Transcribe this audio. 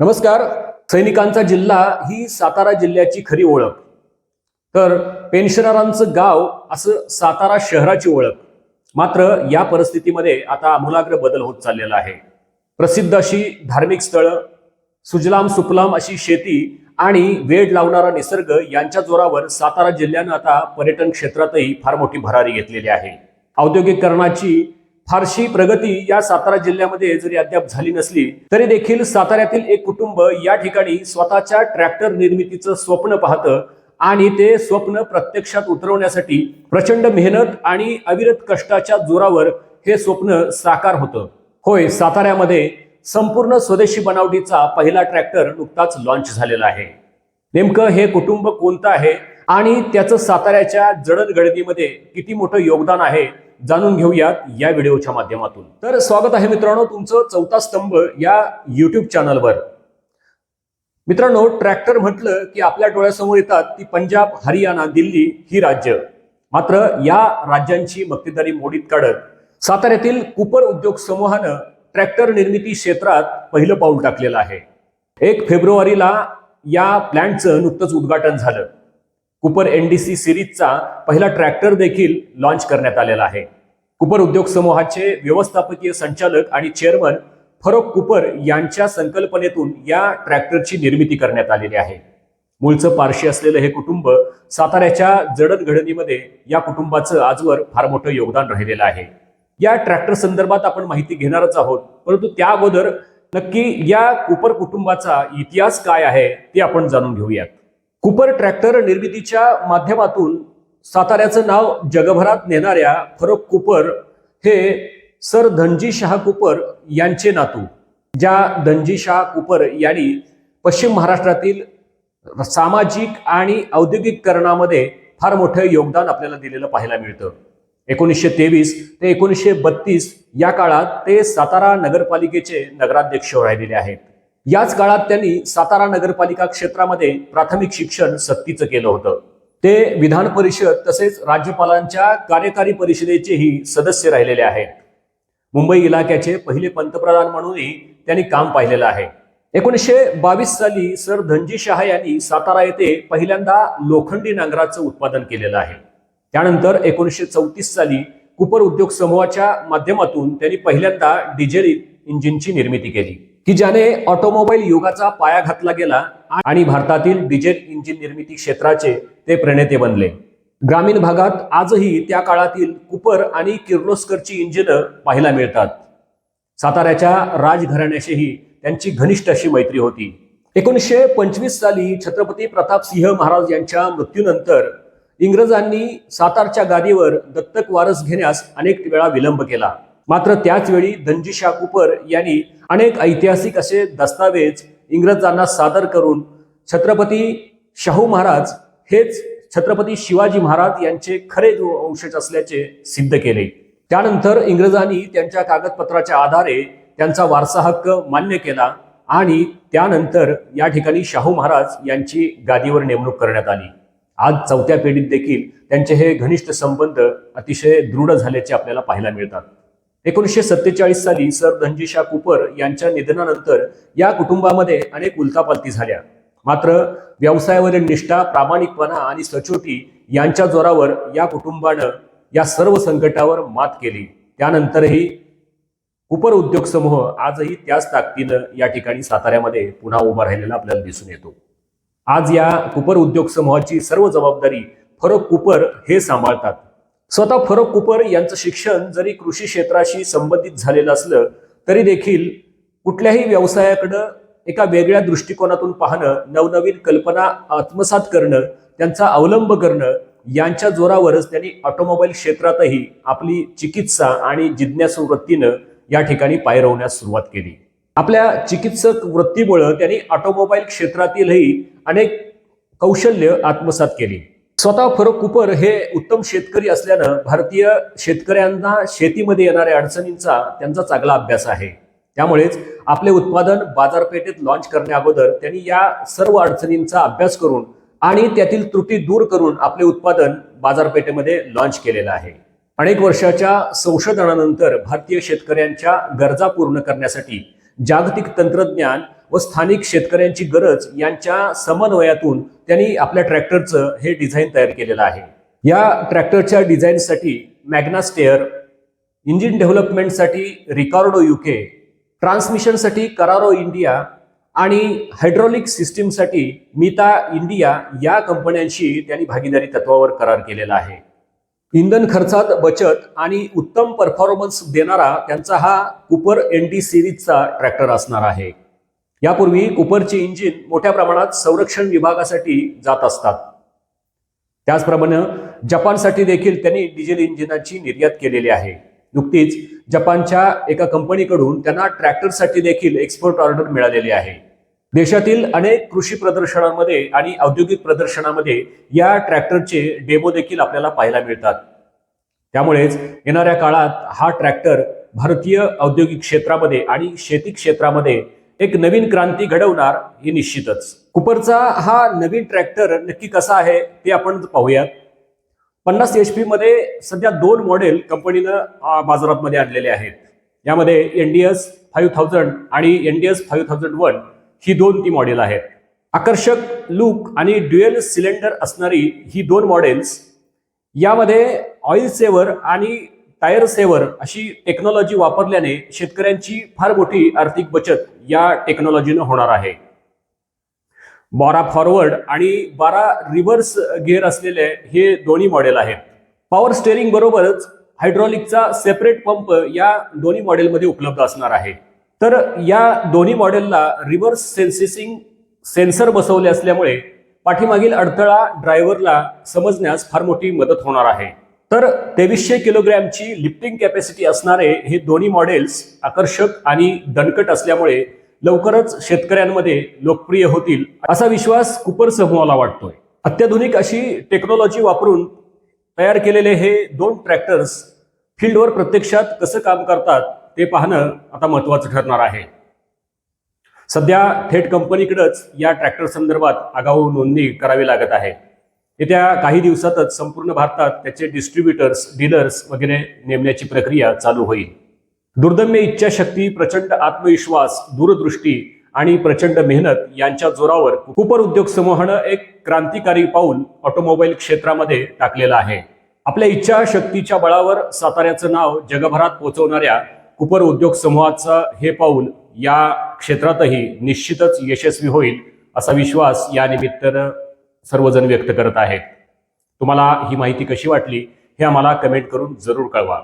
नमस्कार. सैनिकांचा जिल्हा ही सातारा जिल्ह्याची खरी ओळख. तर पेन्शनरांचं गाव असं सातारा शहराची ओळख. मात्र या परिस्थितीमध्ये आता आमूलाग्र बदल होत चाललेला आहे. प्रसिद्ध अशी धार्मिक स्थळं सुजलाम सुफलाम अशी शेती आणि वेड लावणारा निसर्ग यांच्या जोरावर सातारा जिल्ह्यानं आता पर्यटन क्षेत्रातही फार मोठी भरारी घेतलेली आहे. औद्योगिकरणाची फारशी प्रगती या सातारा जिल्ह्यामध्ये जरी अद्याप झाली नसली तरी देखील साताऱ्यातील एक कुटुंब या ठिकाणी स्वतःच्या ट्रॅक्टर निर्मितीचं स्वप्न पाहतं आणि ते स्वप्न प्रत्यक्षात उतरवण्यासाठी प्रचंड मेहनत आणि अविरत कष्टाच्या जोरावर हे स्वप्न साकार होतं. होय साताऱ्यामध्ये संपूर्ण स्वदेशी बनावटीचा पहिला ट्रॅक्टर नुकताच लॉन्च झालेला आहे. नेमकं हे कुटुंब कोणतं आहे आणि त्याचं साताऱ्याच्या जडणघडणीमध्ये किती मोठं योगदान आहे जाणून घेऊयात या व्हिडिओच्या माध्यमातून. तर स्वागत आहे मित्रांनो तुमचं चौथा स्तंभ या युट्यूब चॅनलवर मित्रांनो ट्रॅक्टर म्हटलं की आपल्या डोळ्यासमोर येतात ती पंजाब हरियाणा दिल्ली ही राज्य. मात्र या राज्यांची मक्तेदारी मोडीत काढत साताऱ्यातील कुपर उद्योग समूहानं ट्रॅक्टर निर्मिती क्षेत्रात पहिलं पाऊल टाकलेलं आहे. एक फेब्रुवारीला या प्लॅन्टचं नुकतंच उद्घाटन झालं. कुपर एनडीसी सिरीजचा पहिला ट्रॅक्टर देखील लॉन्च करण्यात आलेला आहे. कुपर उद्योग समूहाचे व्यवस्थापकीय संचालक आणि चेअरमन फरोक कुपर यांच्या संकल्पनेतून या ट्रॅक्टरची निर्मिती करण्यात आलेली आहे. मूळचं पारशी असलेलं हे कुटुंब साताऱ्याच्या जडणघडणीमध्ये या कुटुंबाचं आजवर फार मोठं योगदान राहिलेलं आहे. या ट्रॅक्टर संदर्भात आपण माहिती घेणारच आहोत परंतु त्या अगोदर नक्की या कुपर कुटुंबाचा इतिहास काय आहे ते आपण जाणून घेऊयात. कुपर ट्रॅक्टर निर्मितीच्या माध्यमातून साताऱ्याचं नाव जगभरात नेणाऱ्या फरोक कुपर हे सर धनजी शाह कुपर यांचे नातू ज्या धनजी शाह कुपर यांनी पश्चिम महाराष्ट्रातील सामाजिक आणि औद्योगिककरणामध्ये फार मोठं योगदान आपल्याला दिलेलं पाहायला मिळतं. एकोणीसशे तेवीस ते एकोणीसशे बत्तीस या काळात ते सातारा नगरपालिकेचे नगराध्यक्ष राहिलेले आहेत. याच काळात त्यांनी सातारा नगरपालिका क्षेत्रामध्ये प्राथमिक शिक्षण सक्तीचं केलं होतं. ते विधान परिषद तसेच राज्यपालांच्या कार्यकारी परिषदेचेही सदस्य राहिलेले आहेत. मुंबई इलाक्याचे पहिले पंतप्रधान म्हणूनही त्यांनी काम पाहिलेलं आहे. एकोणीसशे बावीस साली सर धनजी शहा यांनी सातारा येथे पहिल्यांदा लोखंडी नांगराचं उत्पादन केलेलं आहे. त्यानंतर एकोणीसशे चौतीस साली कुपर उद्योग समूहाच्या माध्यमातून त्यांनी पहिल्यांदा डिझेल इंजिनची निर्मिती केली. की ज्याने ऑटोमोबाईल युगाचा पाया घातला गेला आणि भारतातील डिझेल इंजिन निर्मिती क्षेत्राचे ते प्रणेते बनले. ग्रामीण भागात आजही त्या काळातील कुपर आणि किर्लोस्करची इंजिनं पाहायला मिळतात. साताऱ्याच्या राजघराण्याशीही त्यांची घनिष्ठ अशी मैत्री होती. एकोणीसशे पंचवीस साली छत्रपती प्रताप सिंह महाराज यांच्या मृत्यूनंतर इंग्रजांनी सातारच्या गादीवर दत्तक वारस घेण्यास अनेक वेळा विलंब केला. मात्र त्याचवेळी धनजी शाह कुपर यांनी अनेक ऐतिहासिक असे दस्तावेज इंग्रजांना सादर करून छत्रपती शाहू महाराज हेच छत्रपती शिवाजी महाराज यांचे खरे वंशज असल्याचे सिद्ध केले. त्यानंतर इंग्रजांनी त्यांच्या कागदपत्राच्या आधारे त्यांचा वारसा हक्क मान्य केला आणि त्यानंतर या ठिकाणी शाहू महाराज यांची गादीवर नेमणूक करण्यात आली. आज चौथ्या पिढीत देखील त्यांचे हे घनिष्ठ संबंध अतिशय दृढ झाल्याचे आपल्याला पाहायला मिळतात. एकोणीसशे सत्तेचाळीस साली सर धनजीशा कुपर यांच्या निधनानंतर या कुटुंबामध्ये अनेक उलथापालथी झाल्या. मात्र व्यवसायावरील निष्ठा प्रामाणिकपणा आणि सचोटी यांच्या जोरावर या कुटुंबानं या सर्व संकटावर मात केली. त्यानंतरही कुपर उद्योग समूह आजही त्याच ताकदीनं या ठिकाणी साताऱ्यामध्ये पुन्हा उभा राहिलेला आपल्याला दिसून येतो. आज या कुपर उद्योग समूहाची सर्व जबाबदारी फरक कुपर हे सांभाळतात. स्वतः फरक कुपर यांचं शिक्षण जरी कृषी क्षेत्राशी संबंधित झालेलं असलं तरी देखील कुठल्याही व्यवसायाकडं एका वेगळ्या दृष्टिकोनातून पाहणं नवनवीन कल्पना आत्मसात करणं त्यांचा अवलंब करणं यांच्या जोरावरच त्यांनी ऑटोमोबाईल क्षेत्रातही आपली चिकित्सा आणि जिज्ञासू वृत्तीनं या ठिकाणी पायरवण्यास सुरुवात केली. आपल्या चिकित्सक वृत्तीमुळं त्यांनी ऑटोमोबाईल क्षेत्रातीलही अनेक कौशल्य आत्मसात केली. स्वतः फरक कुपर हे उत्तम शेतकरी असल्यानं भारतीय शेतकऱ्यांना शेतीमध्ये येणाऱ्या अडचणींचा त्यांचा चांगला अभ्यास आहे. त्यामुळेच आपले उत्पादन बाजारपेठेत लॉन्च करण्याअगोदर त्यांनी या सर्व अडचणींचा अभ्यास करून आणि त्यातील त्रुटी दूर करून आपले उत्पादन बाजारपेठेमध्ये लॉन्च केलेलं आहे. अनेक वर्षाच्या संशोधनानंतर भारतीय शेतकऱ्यांच्या गरजा पूर्ण करण्यासाठी जागतिक तंत्रज्ञान व स्थानिक शेतकऱ्यांची गरज यांच्या समन्वयातून त्यांनी आपल्या ट्रॅक्टरचं हे डिझाईन तयार केलेलं आहे. या ट्रॅक्टरच्या डिझाईनसाठी मॅग्नास्टेअर इंजिन डेव्हलपमेंटसाठी रिकार्डो युके ट्रान्समिशनसाठी करारो इंडिया आणि हायड्रॉलिक सिस्टीमसाठी मिता इंडिया या कंपन्यांशी त्यांनी भागीदारी तत्वावर करार केलेला आहे. इंधन खर्चात बचत आणि उत्तम परफॉर्मन्स देणारा त्यांचा हा कुपर एन डी सिरीजचा ट्रॅक्टर असणार आहे. यापूर्वी कुपरचे इंजिन मोठ्या प्रमाणात संरक्षण विभागासाठी जात असतात. त्याचप्रमाणे जपानसाठी देखील त्यांनी डिझेल इंजिनाची निर्यात केलेली आहे. नुकतीच जपानच्या एका कंपनीकडून त्यांना ट्रॅक्टरसाठी देखील एक्सपोर्ट ऑर्डर मिळालेली आहे. देशातील अनेक कृषी प्रदर्शनांमध्ये आणि औद्योगिक प्रदर्शनामध्ये या ट्रॅक्टरचे डेमो देखील आपल्याला पाहायला मिळतात. त्यामुळेच येणाऱ्या काळात हा ट्रॅक्टर भारतीय औद्योगिक क्षेत्रामध्ये आणि शेती क्षेत्रामध्ये एक नवीन क्रांती घडवणार हे निश्चितच. कुपरचा हा नवीन ट्रॅक्टर नक्की कसा आहे ते आपण पाहूयात. पन्नास एच पी मध्ये सध्या दोन मॉडेल कंपनीनं बाजारात मध्ये आणलेले आहेत. यामध्ये एनडीएस फाईव्ह थाउजंड आणि एनडीएस फाईव्ह थाउजंड वन ही दोन ती मॉडेल आहेत. आकर्षक लुक आणि ड्युएल सिलेंडर असणारी ही दोन मॉडेल्स यामध्ये ऑइल सेवर आणि टायर सेवर अशी टेक्नॉलॉजी वापरल्याने शेतकऱ्यांची फार मोठी आर्थिक बचत या टेक्नॉलॉजीनं होणार आहे. बारा फॉरवर्ड आणि बारा रिव्हर्स गिअर असलेले हे दोन्ही मॉडेल आहेत. पॉवर स्टेअरिंग बरोबरच हायड्रॉलिकचा सेपरेट पंप या दोन्ही मॉडेलमध्ये उपलब्ध असणार आहे. तर या दोन्ही मॉडेलला रिव्हर्स सेन्सेसिंग सेन्सर बसवले असल्यामुळे पाठीमागील अडथळा ड्रायव्हरला समजण्यास फार मोठी मदत होणार आहे. तर तेवीसशे किलोग्रॅमची लिफ्टिंग कॅपॅसिटी असणारे हे दोन्ही मॉडेल्स आकर्षक आणि दणकट असल्यामुळे लवकरच शेतकऱ्यांमध्ये लोकप्रिय होतील असा विश्वास कुपर समूहाला वाटतोय. अत्याधुनिक अशी टेक्नॉलॉजी वापरून तयार केलेले हे दोन ट्रॅक्टर्स फील्डवर प्रत्यक्षात कसं काम करतात ते पाहणं आता महत्वाचं ठरणार आहे. सध्या थेट कंपनीकडंच या ट्रॅक्टर संदर्भात आगाऊ नोंदणी करावी लागत आहे. येत्या काही दिवसातच संपूर्ण भारतात त्याचे डिस्ट्रीब्युटर्स डीलर्स वगैरे नेमण्याची प्रक्रिया चालू होईल. दुर्दम्य इच्छाशक्ती प्रचंड आत्मविश्वास दूरदृष्टी आणि प्रचंड मेहनत यांच्या जोरावर कुपर उद्योग समूहानं एक क्रांतिकारी पाऊल ऑटोमोबाईल क्षेत्रामध्ये टाकलेलं आहे. आपल्या इच्छाशक्तीच्या बळावर साताऱ्याचं नाव जगभरात पोहोचवणाऱ्या कुपर उद्योग समूहाचं हे पाऊल या क्षेत्रातही निश्चितच यशस्वी होईल असा विश्वास या निमित्तानं सर्वजण व्यक्त करत आहेत. तुम्हाला ही माहिती कशी वाटली हे आम्हाला कमेंट करून जरूर कळवा.